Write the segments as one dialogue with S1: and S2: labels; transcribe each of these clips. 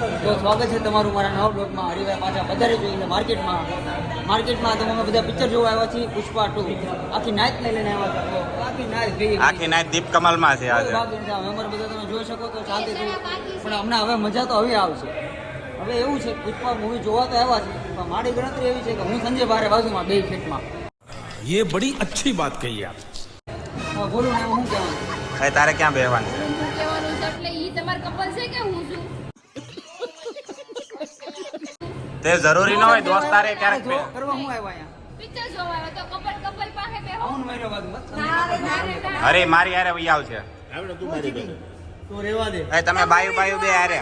S1: તો સ્વાગત છે તમારું મારા નવા બ્લોગમાં હરિભાઈ પાછા વધારે જોઈએ માર્કેટમાં માર્કેટમાં તો અમે બધા પિક્ચર જોવા આવ્યા છીએ પુષ્પા ટુ આખી નાચ લઈ લઈને આવ્યા હતા તો આખી નાચ ભેગી કરી.
S2: આખી નાચ દીપ કમલમાં છે
S1: કોઈ
S2: આજે
S1: ભાગ નથી આવ્યો. અમારે બધા તમે જોઈ શકો તો શાંતિથી પણ અમને હવે મજા તો હવે આવશે હવે એવું છે પુષ્પા મૂવી જોવા તો આવ્યા છે પણ મારી ગણતરી એવી છે કે હું સંજય બારે બાજુમાં બે ફીટમાં
S3: ये बड़ी अच्छी बात कही आप
S1: હવે બોલું ને એમાં શું કહેવાનું
S2: હવે તારે ક્યાં બેહવાનું છે
S4: હું કહેવાનું છે
S2: તે જરૂરી ન હોય દોસ્તારે ક્યારેક
S1: જો, કરવા હું આવ્યો અહીંયા?
S4: પિક્ચર જોવા આવ્યો તો કપલ કપલ પાસે બેહો.
S1: આવું માર્યો બાજુમાં
S2: અરે મારી હારે વહી આવશે
S1: તો રેવા દે.
S2: હવે તમે બાયુ બાયુ બે હારે.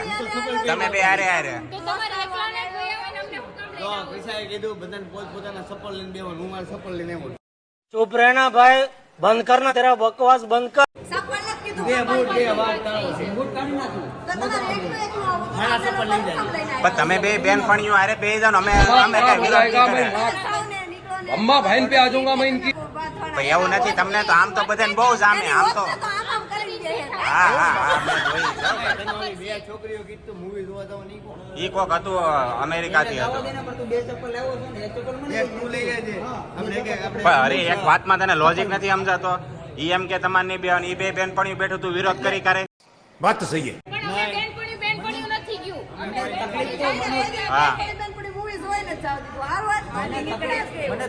S2: તમે બે હારે હારે.
S4: તો તમારે એકલાને જ કોઈ આવે. બકવાસ બંધ હું
S2: તમે બે બેન ફણીઓ અરે બે જાવ અમે અમે
S5: અમ્મા ભાઈ પે આજુંગા
S2: ભાઈ એવું નથી તમને તો આમ તો બધાને બહુ જામે આમ તો હા હા હા
S1: બે
S2: અરે એક વાતમાં તને લોજિક નથી સમજાતો? ઈ એમ કે તમારે નહીં બેહવાનું ઈ બે બેન પણ બેઠું તું વિરોધ કરી કરે.
S4: વાત તો સહી
S2: હા.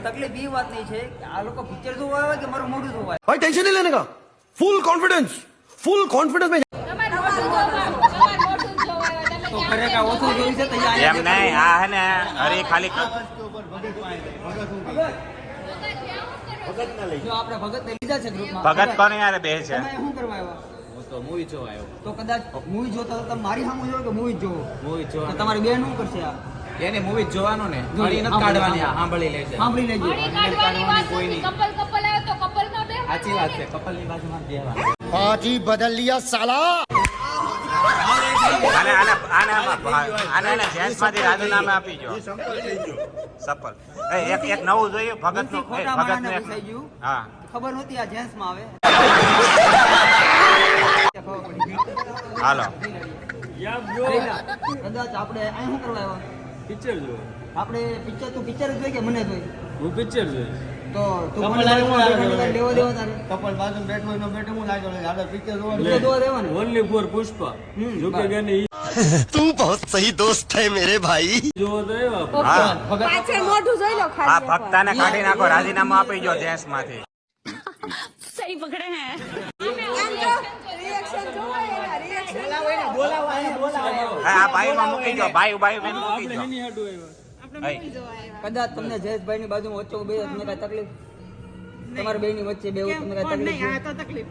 S1: તકલીફ એ વાત નહીં છે આ લોકો પિક્ચર જોવા કે મારું મોઢું જોવા ટેન્શન નહીં લેને ફૂલ કોન્ફિડન્સ
S2: ફૂલ કોન્ફિડન્સ મેં હે ને અરે ખાલી
S1: ભગત
S2: કોની યારે બે છે?
S1: તો કદાચ મૂવી જોતા તો મારી સામે જોવો કે મૂવી જોવો? મૂવી જોવા તમારી બેન શું કરશે આ?
S6: એને મૂવી જોવાનો ને. ઘણી નથી કાઢવાની સાંભળી. લેજે.
S1: સાંભળી લેજે.
S4: કાઢવાની વાત કપલ કપલ આવે તો કપલમાં બે
S6: સાચી વાત છે કપલની બાજુમાં બેવા
S3: પાજી બદલ લિયા સાલા.
S2: આને આને આને આને આને જેન્ટ્સમાંથી રાધુ નામ આપી જો. સફળ. એક એક નવું જોઈએ
S1: ભગતનું ભગતનું
S2: હા.
S1: ખબર નહોતી આ જેન્ટ્સમાં આવે.
S2: હાલો.
S1: પિક્ચર જો પિક્ચર તું જોઈ કે મને જોઈ?
S5: હું પિક્ચર જોઈ
S1: તો તું મને લેવો દેવો તારે? કપલ બેઠો બેઠો હું લાગ્યો પિક્ચર જોવા
S3: દેવા ઓનલી ફોર પુષ્પા જો કે
S5: તું બહુત સહી દોસ્ત
S2: હે મેરે
S7: ભાઈ.
S2: ભક્તાને કાઢી નાખો રાજીનામું આપી જો
S7: જેસમાંથી સહી પકડે
S2: હે.
S1: કદાચ તમને જયેશભાઈ ની બાજુ બે તમને તકલીફ. તમારા બે ની વચ્ચે બે તમને તકલીફ.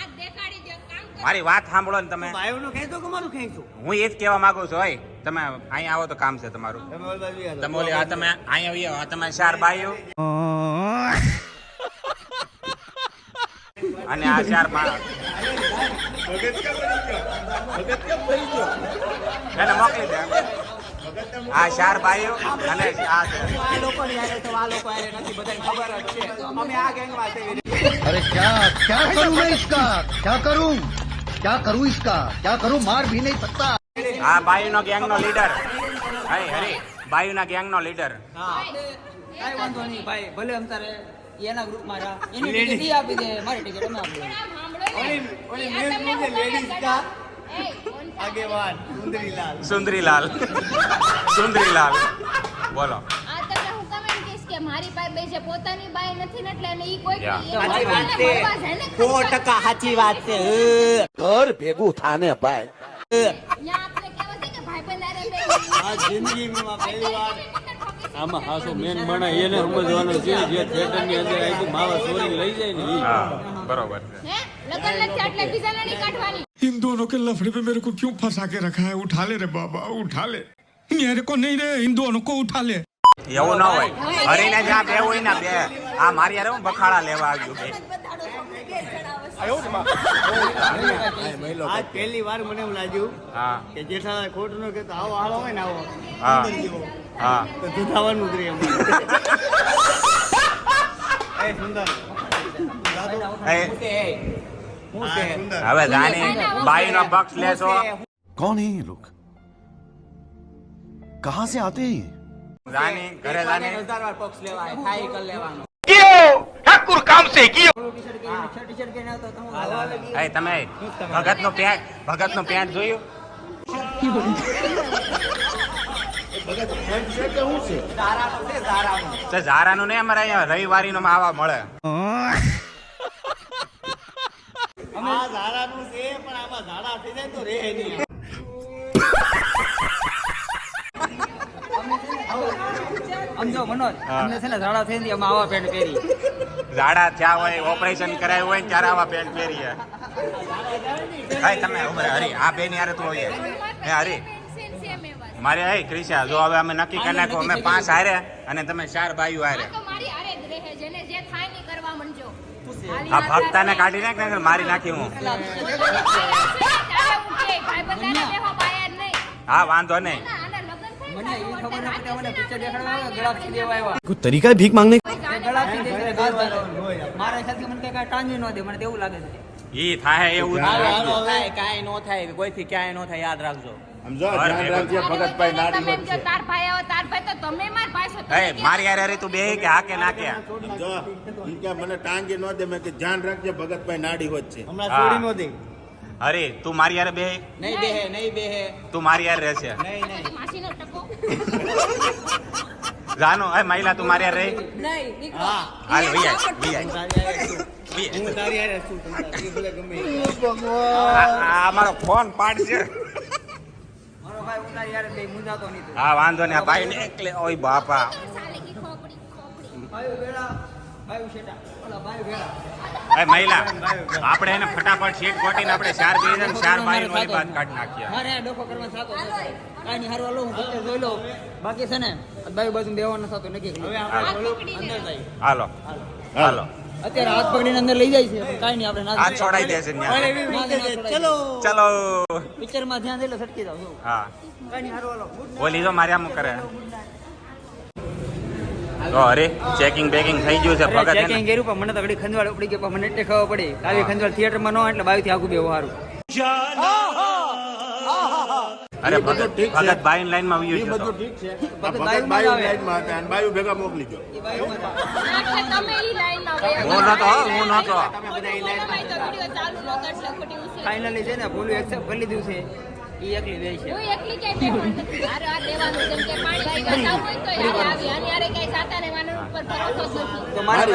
S2: મારી વાત સાંભળો ને તમે. હું એ જ કેવા માંગુ છું હોય તમે અહીંયા આવો તો કામ છે તમારું. તમે ઓલી આ તમે અહીંયા આવી આ તમે ચાર બાયો અને આ ચાર એને મોકલી દે. આ ચાર ભાઈઓ અને આ
S1: લોકો તો આ લોકો નથી બધાને ખબર જ છે. અમે આ ગેંગમાં
S8: અરે ક્યાં ક્યાં કરું મેં ઇસકા ક્યાં કરું? क्या करूं इसका क्या करूं मार भी नहीं सकता
S2: આ બાયુનો ગેંગનો લીડર હરી હરી બાયુના ગેંગનો લીડર
S1: હા કાંઈ વાંધો નહીં ભાઈ ભલે અમ તારે એના ગ્રુપમાં રા એની ટિકિટ ઈ આપી દે મારી ટિકિટ અમે આપી દે
S4: સાંભળો ને. આ તમને હું કહું એ, કોણ છે?
S1: આગેવાન સુંદરીલાલ
S2: સુંદરીલાલ સુંદરીલાલ બોલો
S4: મારી પાસે બે છે પોતાની બાઈ નથી ને એટલે અને ઈ કોઈ
S2: યા.
S4: સાચી વાત છે
S1: સો ટકા સાચી વાત છે
S3: घर भेगू थाने भाई
S4: યા આપણે કહેવાય છે કે ભાઈબંધ હારે બે
S1: આ જિંદગીમાં પહેલી વાર
S5: આમાં હાસો મેન માણા એને સમજવાનું છે જે થિયેટર ની અંદર આવી માવા ચોરી લઈ જાય ને ઈ
S2: હા બરોબર છે
S4: હે લગન નથી એટલે બીજાને નહીં કાઢવાની
S9: इन दोनों के लफड़े पे मेरे को क्यों फंसा के रखा है उठा ले रे बाबा उठा ले मेरे को नहीं रे इन दोनों को उठा ले
S2: એવું ના હોય. હરી ને જ્યાં બે હોય ને બે. આ મારી યાર હું બખાડા લેવા આવ્યું બે.
S10: પહેલી વાર મને એમ લાગ્યું કે જેઠાલા હવે જાણી બાઈ નો
S2: પક્ષ લેશો.
S3: કોણ હે કહા સે આતે
S2: જાની ઘરે
S6: હજાર વાર પક્ષ લેવાય લેવાનો.
S2: એ તમે ભગત નો પેન્ટ ભગત નો પેન્ટ જોયું?
S6: ઝારા નું ઝારાનું
S2: નહીં અમારે અહીંયા રવિવારી નો આવા મળે.
S10: આ ઝાડાનું છે પણ આમાં ઝાડા થઈ જાય તો રે નહીં.
S1: આમ જો મનોજ અમને છે ને ઝાડા થઈ ને આવા પેન્ટ પહેરી.
S2: ઝાડા થયા હોય ઓપરેશન કરાયું હોય ને ત્યારે આવા પેન્ટ પહેરીએ. ભાઈ તમે હરી આ બેન યારે તું હોય હે હરી. મારે હે ક્રિશા જો હવે અમે નક્કી કરી નાખો અમે પાંચ હારે અને તમે ચાર ભાઈઓ હારે.
S4: આ તો મારી હારે જ રહે જેને જે થાય નહીં કરવા માંડજો.
S2: આ ભક્તાને કાઢી નાખ ને મારી નાખી હું. હા વાંધો નહીં.
S4: તરીકા
S1: ભીખ
S4: માંગને
S1: એ
S2: થાય એવું થાય.
S6: કાંઈ નો થાય કોઈથી ક્યાંય નો થાય યાદ રાખજો.
S11: ધ્યાન રાખજે ભગતભાઈ નાડી હોત છે.
S2: અરે તું મારી યાર બે?
S6: નહીં બે નહીં બે
S2: તું મારી યાર રહેશે. જાનો એ મહિલા તું મારી રે.
S7: નહીં નીકળો.
S10: હા.
S2: હાલ વૈયા વૈયા
S10: હું તારી હારે છું તમ ભલે ગમે એ.
S2: આ મારો ફોન પાડશે
S1: મારો ભાઈ ઉતારી યાર બે મુંજાતો નહીં
S2: હા વાંધો ને આ ભાઈ ને એકલે ઓય બાપા.
S4: સાલી કી ખોપડી, ખોપડી.
S1: ભાઈ ભેળા ભાઈ શેટા ઓલા ભાઈ ભેળા
S2: એ મહિલા આપણે એને ફટાફટ શીટ કોટીને આપણે ચાર બે જણ ચાર બાઈ નો બાદ કાઢી નાખીએ.
S1: મારે ડોકો કરવા સાતો કાઈ ની હારું હાલો હું પિક્ચર જોઈ લઉં. બાકી છે ને બાજુ બાજુ બેવાનું સાતો નક્કી
S10: હવે આપણે
S4: હાથ
S10: અંદર જાય.
S2: હાલો. હાલો.
S1: અત્યારે હાથ પકડીને અંદર લઈ જાય છે. કાઈ નહીં આપણે ના
S2: છોડાઈ
S1: ના,
S10: છે. ચલો.
S2: ચલો.
S1: પિક્ચરમાં ધ્યાન દે એટલે સટકી જાવ
S2: હા.
S1: કાઈ ની હારું હાલો.
S2: બોલી જો મારે આમ કરે. તો અરે ચેકિંગ બેકિંગ થઈ ગયું છે ભગત
S1: ચેકિંગ કર્યું પણ મને તો ઘડી ખંજવાળ ઉપડી ગયો પણ મને એટલે ખબર પડી. કાલે ખંજવાળ થિયેટરમાં ન એટલે બાવીથી આગું બેવું સારું.
S2: અરે ભગત ભગત બાઈ લાઈનમાં
S11: એ
S2: છે
S11: બધું ઠીક છે.
S1: ભગત
S11: ભગત
S1: લાઈન
S11: બાયુ હતા અને બાયુ ભેગા મોકલી
S4: લાઈનમાં
S2: હું નતો હો, નતો
S4: તમે બધા ઈ લાઈનમાં તો વિડિયો ચાલુ નતો. એટલે ખોટી ઉછેર.
S1: ફાઇનલી છે ને ભૂલું એક્સેપ્ટ કરી લીધું છે. એ એકલી બે છે.
S4: હું એકલી ક્યાંય નથી. હારે હાથ દેવાનું જેમ કે પાણી પીવા હોય તો યારે આવી. ઉપર ભરોસો નથી.
S1: તો મારે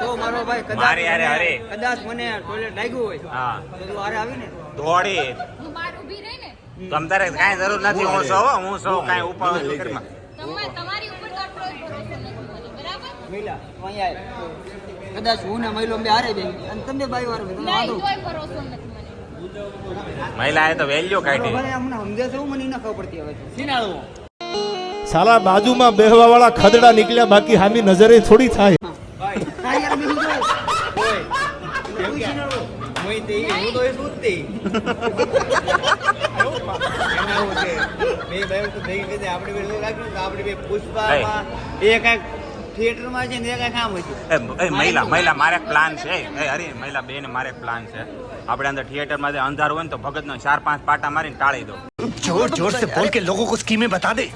S1: તો મારો ભાઈ કદાચ
S2: મારી હારે હારે.
S1: કદાચ મને ટોયલેટ લાગ્યું હોય.
S2: હા.
S1: તો તું હારે આવી ને?
S2: દોડી.
S4: હું બહાર ઊભી રહી ને?
S2: તમ તારે કાંઈ જરૂર નથી. હું સૌ હું સૌ કાંઈ ઉપર ઘરમાં.
S4: તમારી ઉપર તો ભરોસો નથી બરાબર?
S1: મહિલા અહીંયા કદાચ હું ને મહિલો બે હારે બે અને તમે બાઈ વાર વાંધો
S4: કોઈ ભરોસો નથી મહિલા
S2: એ તો વેલ્યુ કાઢી.
S10: સાલા બાજુમાં બેહવા વાળા ખદડા નીકળ્યા બાકી હામી નજરે
S2: થોડી થાય. મહિલા મહિલા મારે પ્લાન છે. મહિલા બે મારે પ્લાન છે. આપણે અંદર થિયેટરમાં અંધારું હોય ને તો ભગતનો ચાર પાંચ પાટા મારીને ટાળી દો.
S3: જોર જોર સે બોલ કે લોકો
S1: કો સ્કીમે બતા દે.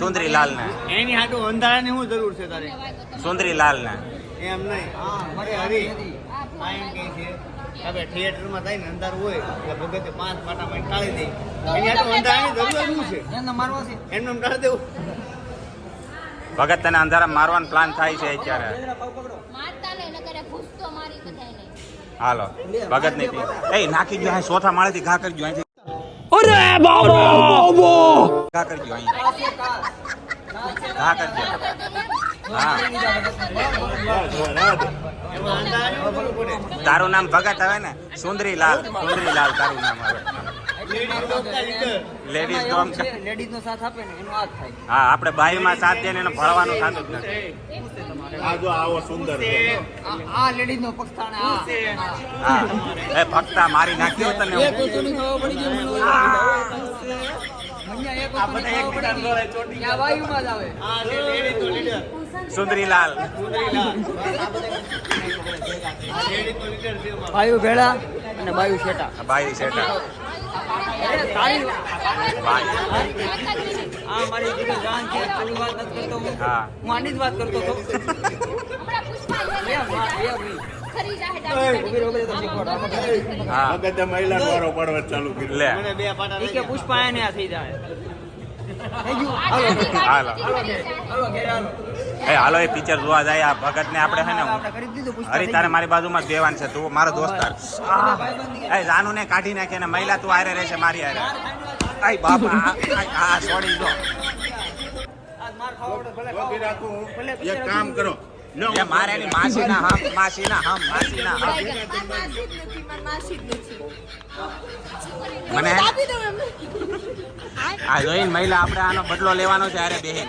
S2: સુંદરીલાલ ને
S10: એની હાટો અંધારાની શું જરૂર છે તારે?
S2: સુંદરીલાલ ને
S10: એમ નહીં. અરે હરી. આ કે છે હવે થિયેટરમાં થાય ને અંધારું હોય એટલે ભગતે પાંચ પાટા મારી ટાળી દે. એની હાટો અંધારાની જરૂર શું છે?
S1: એમને મારવા છે.
S10: એમને ટાળી દેવું.
S2: ભગત તને અંધારા મારવાનો પ્લાન થાય છે અત્યારે.
S4: મારતા ને એને કરે ઘૂસ મારી બધાયને.
S2: હાલો ભગત નહીં એ નાખી ગયો અહીં ચોથા માળેથી ઘા કરજો અહીંથી. ઘા કરજો અહીં. ઘા કરજો. હા.
S10: એમાં અંધારાની શું જરૂર પડે
S2: તારું નામ ભગત આવે ને? સુંદરીલાલ સુંદરીલાલ તારું નામ આવે.
S1: એમાં
S2: તો આમ
S1: ladies નો સાથ આપે ને એનો આ થાય.
S2: હા આપણે બાઈમાં સાથ દે ને એને ભળવાનું થતું જ નથી.
S11: આ જો આવો સુંદર છે.
S1: આ- લેડીઝ નો પક્ષ થાણે આ
S2: હા. એ પક્ષતા મારી નાખ્યો તને
S1: એક વસ્તુની ખબર પડી ગઈ મને. મન્યા એક વસ્તુની ખબર પડી ગઈ. ચોટી આ વાયુમાં જ આવે.
S2: સુંદરીલાલ.
S1: વાયુ ભેળા અને બાયુ શેટા
S2: બાઈ શેઠા.
S1: આ મારી જીગર જાન છે વાત નથી કરતો હું.
S2: હા.
S1: હું આની જ વાત કરતો હતો.
S4: પુષ્પા.
S2: હા.
S1: થઈ જાય. હાલો
S2: એ હાલો એ પિક્ચર જોવા જાય આ ભગત ને આપણે હે ને તારે મારી બાજુમાં જ બેવાન છે તું મારો દોસ્તાર. એ જાનુ ને કાઢી નાખે ને મહિલા તું આરે રહેશે મારી આરે આઈ બાપા આ- છોડી દો
S11: એક કામ કરો.
S2: મારે એની હમ હમ હમ.
S7: મારી માસી ના મારી માસી નથી.
S2: મને આ જોઈને મહિલા આપણે આનો બદલો લેવાનો છે અરે બેન